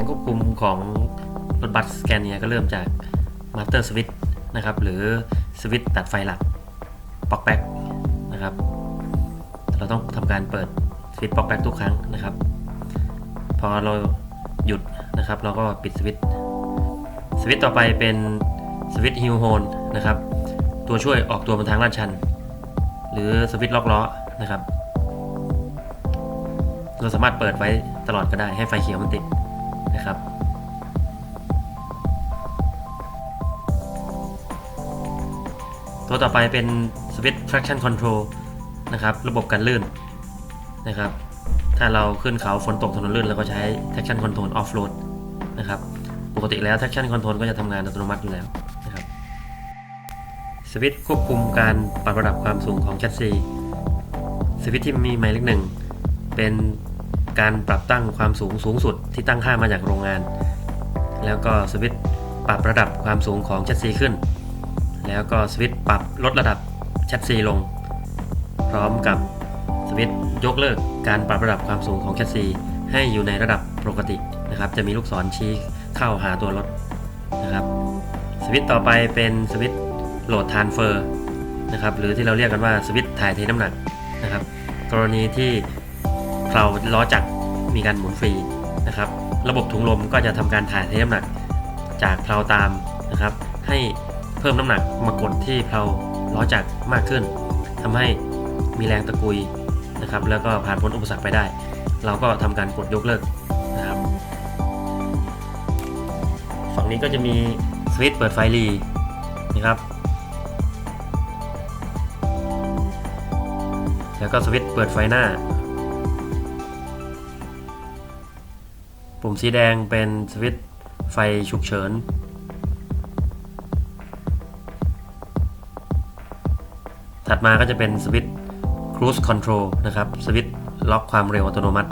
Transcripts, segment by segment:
นควบคุมของรถบัสสแกนเนียก็เริ่มจากมาสเตอร์สวิตนะครับ หรือสวิตตัดไฟหลักปอกแป๊กนะครับ เราต้องทำการเปิดสวิตช์ปอกแป๊กทุกครั้งนะครับ พอเราหยุดนะครับ เราก็ปิดสวิตช์สวิตต่อไปเป็นสวิตช์ฮิลโฮนนะครับ ตัวช่วยออกตัวบนทางลาดชัน หรือสวิตช์ล็อกล้อนะครับ เราสามารถเปิดไว้ตลอดก็ได้ให้ไฟเขียวมันติด นะครับตัวต่อไปเป็นสวิตช์ traction control นะครับ ระบบกันลื่นนะครับ ถ้าเราขึ้นเขาฝนตกถนนลื่นเราก็ใช้ traction control off road นะครับ ปกติแล้ว traction control ก็จะทำงานอัตโนมัติอยู่แล้วนะครับ สวิตช์ควบคุมการปรับระดับความสูงของแชสซี สวิตช์ที่มีหมายเลขหนึ่งเป็น การปรับตั้งความสูงสูงสุดที่ตั้งค่ามาจากโรงงาน แล้วก็สวิตช์ปรับระดับความสูงของแชสซีขึ้น แล้วก็สวิตช์ปรับลดระดับแชสซีลง พร้อมกับสวิตช์ยกเลิกการปรับระดับความสูงของแชสซีให้อยู่ในระดับปกตินะครับ จะมีลูกศรชี้เข้าหาตัวรถนะครับ สวิตช์ต่อไปเป็นสวิตช์โหลดทานเฟอร์นะครับ หรือที่เราเรียกกันว่าสวิตช์ถ่ายเทน้ำหนักนะครับ กรณีที่ เพลาล้อจักรมีการหมุนฟรีนะครับ ระบบถุงลมก็จะทำการถ่ายเทน้ำหนักจากเพลาตามนะครับ ให้เพิ่มน้ำหนักมากดที่เพลาล้อจักรมากขึ้นทำให้มีแรงตะกุยนะครับ แล้วก็ผ่านพ้นอุปสรรคไปได้ เราก็ทำการกดยกเลิกนะครับ ฝั่งนี้ก็จะมีสวิตช์เปิดไฟรีนะครับแล้วก็สวิตช์เปิดไฟหน้า ปุ่มสีแดงเป็นสวิตช์ไฟฉุกเฉิน ถัดมาก็จะเป็นสวิตช์ Cruise Control นะครับ สวิตช์ล็อกความเร็วอัตโนมัติ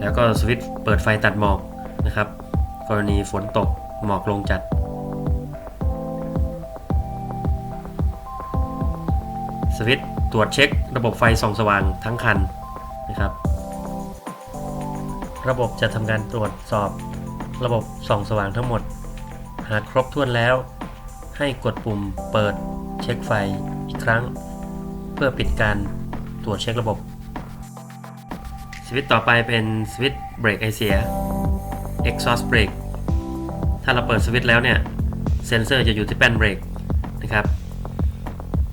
แล้วก็สวิตช์เปิดไฟตัดหมอกนะครับ กรณีฝนตกหมอกลงจัด สวิตตรวจเช็ค ระบบไฟส่องสว่างทั้งคันนะครับ ระบบจะทำการตรวจสอบ ระบบส่องสว่างทั้งหมด หากครบถ้วนแล้ว ให้กดปุ่มเปิดเช็คไฟอีกครั้ง เพื่อปิดการตรวจเช็คระบบ สวิตต่อไปเป็นสวิตเบรกไอเสีย exhaust brake ถ้าเราเปิดสวิตแล้วเนี่ยเซนเซอร์จะอยู่ที่แป้นเบรกนะครับ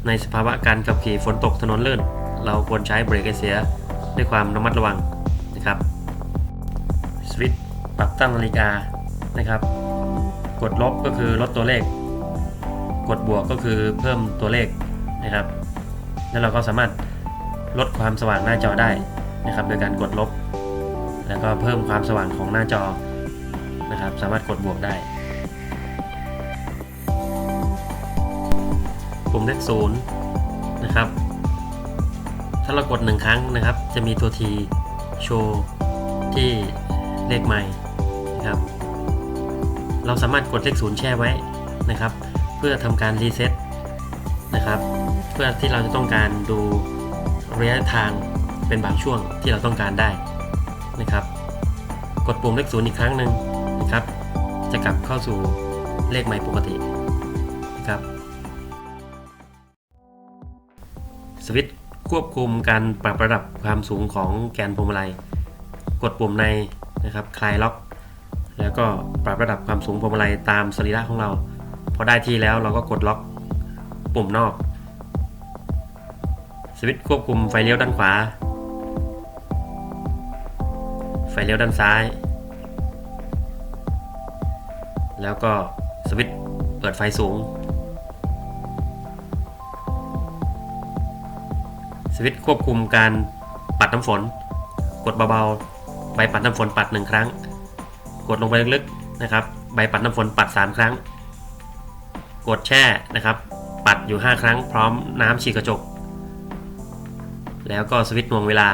ในสภาวะการขับขี่ฝนตกถนนลื่น เราควรใช้เบรกเสียด้วยความระมัดระวังนะครับสวิตช์ปรับตั้งนาฬิกานะครับ กดลบก็คือลดตัวเลข กดบวกก็คือเพิ่มตัวเลขนะครับ แล้วเราก็สามารถลดความสว่างหน้าจอได้นะครับ โดยการกดลบ แล้วก็เพิ่มความสว่างของหน้าจอนะครับ สามารถกดบวกได้ ปุ่มเลขศูนย์นะครับ ถ้าเรากดหนึ่งครั้งนะครับ จะมีตัวทีโชว์ที่เลขใหม่นะครับ เราสามารถกดเลขศูนย์แช่ไว้นะครับ เพื่อทำการรีเซ็ตนะครับ เพื่อที่เราจะต้องการดูระยะทางเป็นบางช่วงที่เราต้องการได้นะครับ กดปุ่มเลขศูนย์อีกครั้งหนึ่งนะครับ จะกลับเข้าสู่เลขใหม่ปกตินะครับ สวิตช์ควบคุมการปรับระดับความสูงของแกนพวงมาลัย กดปุ่มในนะครับคลายล็อก แล้วก็ปรับระดับความสูงพวงมาลัยตามสรีระของเรา พอได้ที่แล้วเราก็กดล็อกปุ่มนอก สวิตช์ควบคุมไฟเลี้ยวด้านขวา ไฟเลี้ยวด้านซ้าย แล้วก็สวิตช์เปิดไฟสูง สวิตช์ควบคุมการปัดน้ำฝน กดเบาๆ ใบปัดน้ำฝนปัดหนึ่งครั้ง กดลงไปลึกๆนะครับ ใบปัดน้ำฝนปัด 3 ครั้ง กดแช่นะครับ ปัดอยู่ 5 ครั้ง พร้อมน้ำฉีดกระจก แล้วก็สวิตช์หน่วงเวลา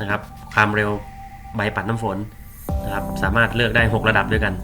นะครับ ความเร็วใบปัดน้ำฝนนะครับ สามารถเลือกได้ 6 ระดับด้วยกัน